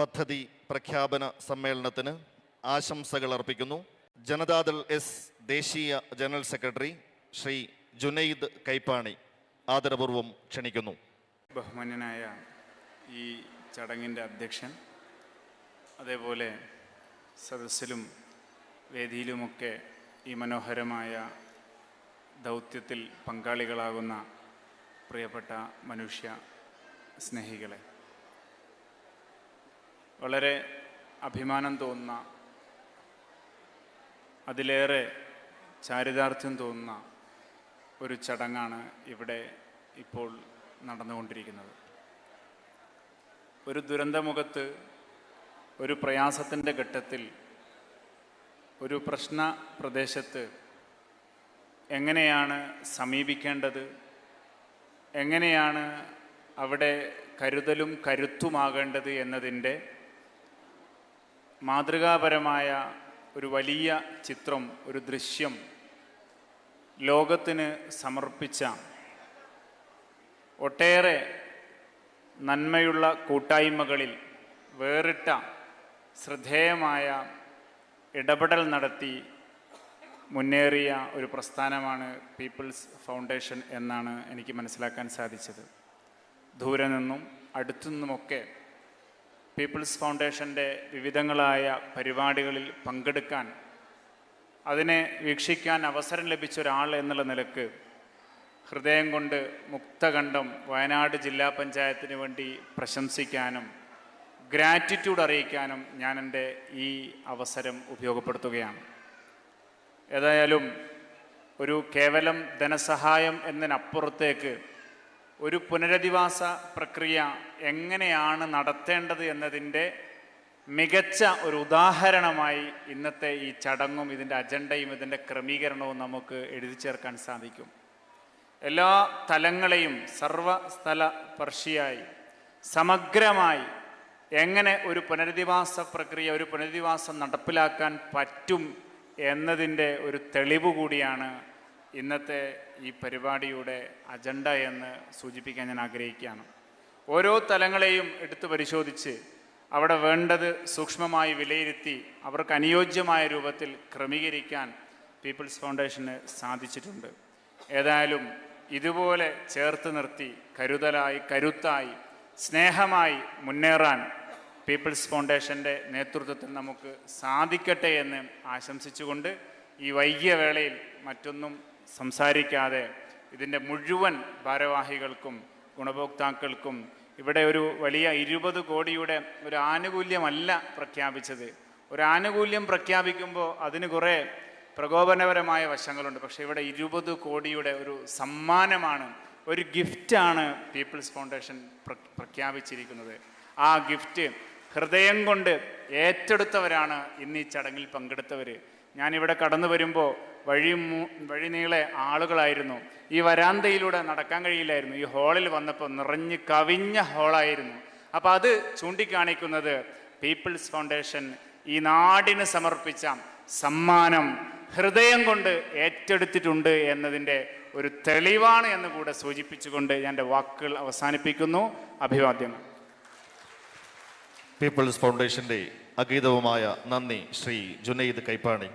പദ്ധതി പ്രഖ്യാപന സമ്മേളനത്തിന് ആശംസകൾ അർപ്പിക്കുന്നു. ജനതാദൾ എസ് ദേശീയ ജനറൽ സെക്രട്ടറി ശ്രീ ജുനൈദ് കൈപ്പാണി ആദരപൂർവം ക്ഷണിക്കുന്നു. ബഹുമാന്യനായ ഈ ചടങ്ങിന്റെ അധ്യക്ഷൻ അതേപോലെ സദസ്സിലും വേദിയിലുമൊക്കെ ഈ മനോഹരമായ ദൗത്യത്തിൽ പങ്കാളികളാകുന്ന പ്രിയപ്പെട്ട മനുഷ്യ സ്നേഹികളെ വളരെ അഭിമാനം തോന്നുന്ന അതിലേറെ ചാരിതാർത്ഥ്യം തോന്നുന്ന ഒരു ചടങ്ങാണ് ഇവിടെ ഇപ്പോൾ നടന്നുകൊണ്ടിരിക്കുന്നത്. ഒരു ദുരന്തമുഖത്ത് ഒരു പ്രയാസത്തിന്റെ ഘട്ടത്തിൽ ഒരു പ്രശ്ന പ്രദേശത്ത് എങ്ങനെയാണ് സമീപിക്കേണ്ടത് എങ്ങനെയാണ് അവിടെ കരുതലും കരുത്തുമാകേണ്ടത് എന്നതിന്റെ മാതൃകാപരമായ ഒരു വലിയ ചിത്രം ഒരു ദൃശ്യം ലോകത്തിന് സമർപ്പിച്ച ഒട്ടേറെ നന്മയുള്ള കൂട്ടായ്മകളിൽ വേറിട്ട ശ്രദ്ധേയമായ ഇടപെടൽ നടത്തി മുന്നേറിയ ഒരു പ്രസ്ഥാനമാണ് പീപ്പിൾസ് ഫൗണ്ടേഷൻ എന്നാണ് എനിക്ക് മനസ്സിലാക്കാൻ സാധിച്ചത്. ദൂരെ നിന്നും അടുത്തു നിന്നുമൊക്കെ പീപ്പിൾസ് ഫൗണ്ടേഷന്റെ വിവിധങ്ങളായ പരിപാടികളിൽ പങ്കെടുക്കാൻ അതിനെ വീക്ഷിക്കാൻ അവസരം ലഭിച്ച ഒരാൾ എന്നുള്ള നിലയ്ക്ക് ഹൃദയം കൊണ്ട് മുക്തകണ്ഠം വയനാട് ജില്ലാ പഞ്ചായത്തിന് വേണ്ടി പ്രശംസിക്കാനും ഗ്രാറ്റിറ്റ്യൂഡ് അറിയിക്കാനും ഞാൻ എന്റെ ഈ അവസരം ഉപയോഗപ്പെടുത്തുകയാണ്. ഏതായാലും ഒരു കേവലം ധനസഹായം എന്നതിനപ്പുറത്തേക്ക് ഒരു പുനരധിവാസ പ്രക്രിയ എങ്ങനെയാണ് നടത്തേണ്ടത് എന്നതിന്റെ മികച്ച ഒരു ഉദാഹരണമായി ഇന്നത്തെ ഈ ചടങ്ങും ഇതിന്റെ അജണ്ടയും ഇതിന്റെ ക്രമീകരണവും നമുക്ക് എഴുതി ചേർക്കാൻ സാധിക്കും. എല്ലാ തലങ്ങളെയും സർവസ്ഥല സ്പർശിയായി സമഗ്രമായി എങ്ങനെ ഒരു പുനരധിവാസ പ്രക്രിയ ഒരു പുനരധിവാസം നടപ്പിലാക്കാൻ പറ്റും എന്നതിന്റെ ഒരു തെളിവ് കൂടിയാണ് ഇന്നത്തെ ഈ പരിപാടിയുടെ അജണ്ട എന്ന് സൂചിപ്പിക്കാൻ ഞാൻ ആഗ്രഹിക്കുകയാണ്. ഓരോ തലങ്ങളെയും എടുത്തു പരിശോധിച്ച് അവിടെ വേണ്ടത് സൂക്ഷ്മമായി വിലയിരുത്തി അവർക്ക് അനുയോജ്യമായ രൂപത്തിൽ ക്രമീകരിക്കാൻ പീപ്പിൾസ് ഫൗണ്ടേഷന് സാധിച്ചിട്ടുണ്ട്. ഏതായാലും ഇതുപോലെ ചേർത്ത് നിർത്തി കരുതലായി കരുത്തായി സ്നേഹമായി മുന്നേറാൻ പീപ്പിൾസ് ഫൗണ്ടേഷന്റെ നേതൃത്വത്തിൽ നമുക്ക് സാധിക്കട്ടെ എന്ന് ആശംസിച്ചുകൊണ്ട് ഈ വൈകിയ വേളയിൽ മറ്റൊന്നും സംസാരിക്കാതെ ഇതിന്റെ മുഴുവൻ ഭാരവാഹികൾക്കും ഗുണഭോക്താക്കൾക്കും ഇവിടെ ഒരു വലിയ ഇരുപത് കോടിയുടെ ഒരു ആനുകൂല്യമല്ല പ്രഖ്യാപിച്ചത്. ഒരു ആനുകൂല്യം പ്രഖ്യാപിക്കുമ്പോൾ അതിന് കുറേ പ്രകോപനപരമായ വശങ്ങളുണ്ട്. പക്ഷേ ഇവിടെ ഇരുപത് കോടിയുടെ ഒരു സമ്മാനമാണ് ഒരു ഗിഫ്റ്റാണ് പീപ്പിൾസ് ഫൗണ്ടേഷൻ പ്ര- പ്രഖ്യാപിച്ചിരിക്കുന്നത്. ആ ഗിഫ്റ്റ് ഹൃദയം കൊണ്ട് ഏറ്റെടുത്തവരാണ് ഇന്ന് ഈ ചടങ്ങിൽ പങ്കെടുത്തവർ ഞാനിവിടെ കടന്നു വരുമ്പോൾ വഴി വഴിനീളെ ആളുകളായിരുന്നു. ഈ വരാന്തയിലൂടെ നടക്കാൻ കഴിയില്ലായിരുന്നു. ഈ ഹാളിൽ വന്നപ്പോൾ നിറഞ്ഞ് കവിഞ്ഞ ഹാളായിരുന്നു. അപ്പോൾ അത് ചൂണ്ടിക്കാണിക്കുന്നത് പീപ്പിൾസ് ഫൗണ്ടേഷൻ ഈ നാടിന് സമർപ്പിച്ച സമ്മാനം ഹൃദയം കൊണ്ട് ഏറ്റെടുത്തിട്ടുണ്ട് എന്നതിന്റെ ഒരു തെളിവാണ് എന്ന് കൂടെ സൂചിപ്പിച്ചുകൊണ്ട് ഞാൻ എന്റെ വാക്കുകൾ അവസാനിപ്പിക്കുന്നു. അഭിവാദ്യങ്ങൾ. പീപ്പിൾസ് ഫൗണ്ടേഷന്റെ അഗീതവുമായ നന്ദി ശ്രീ ജുനൈദ് കൈപ്പാണി.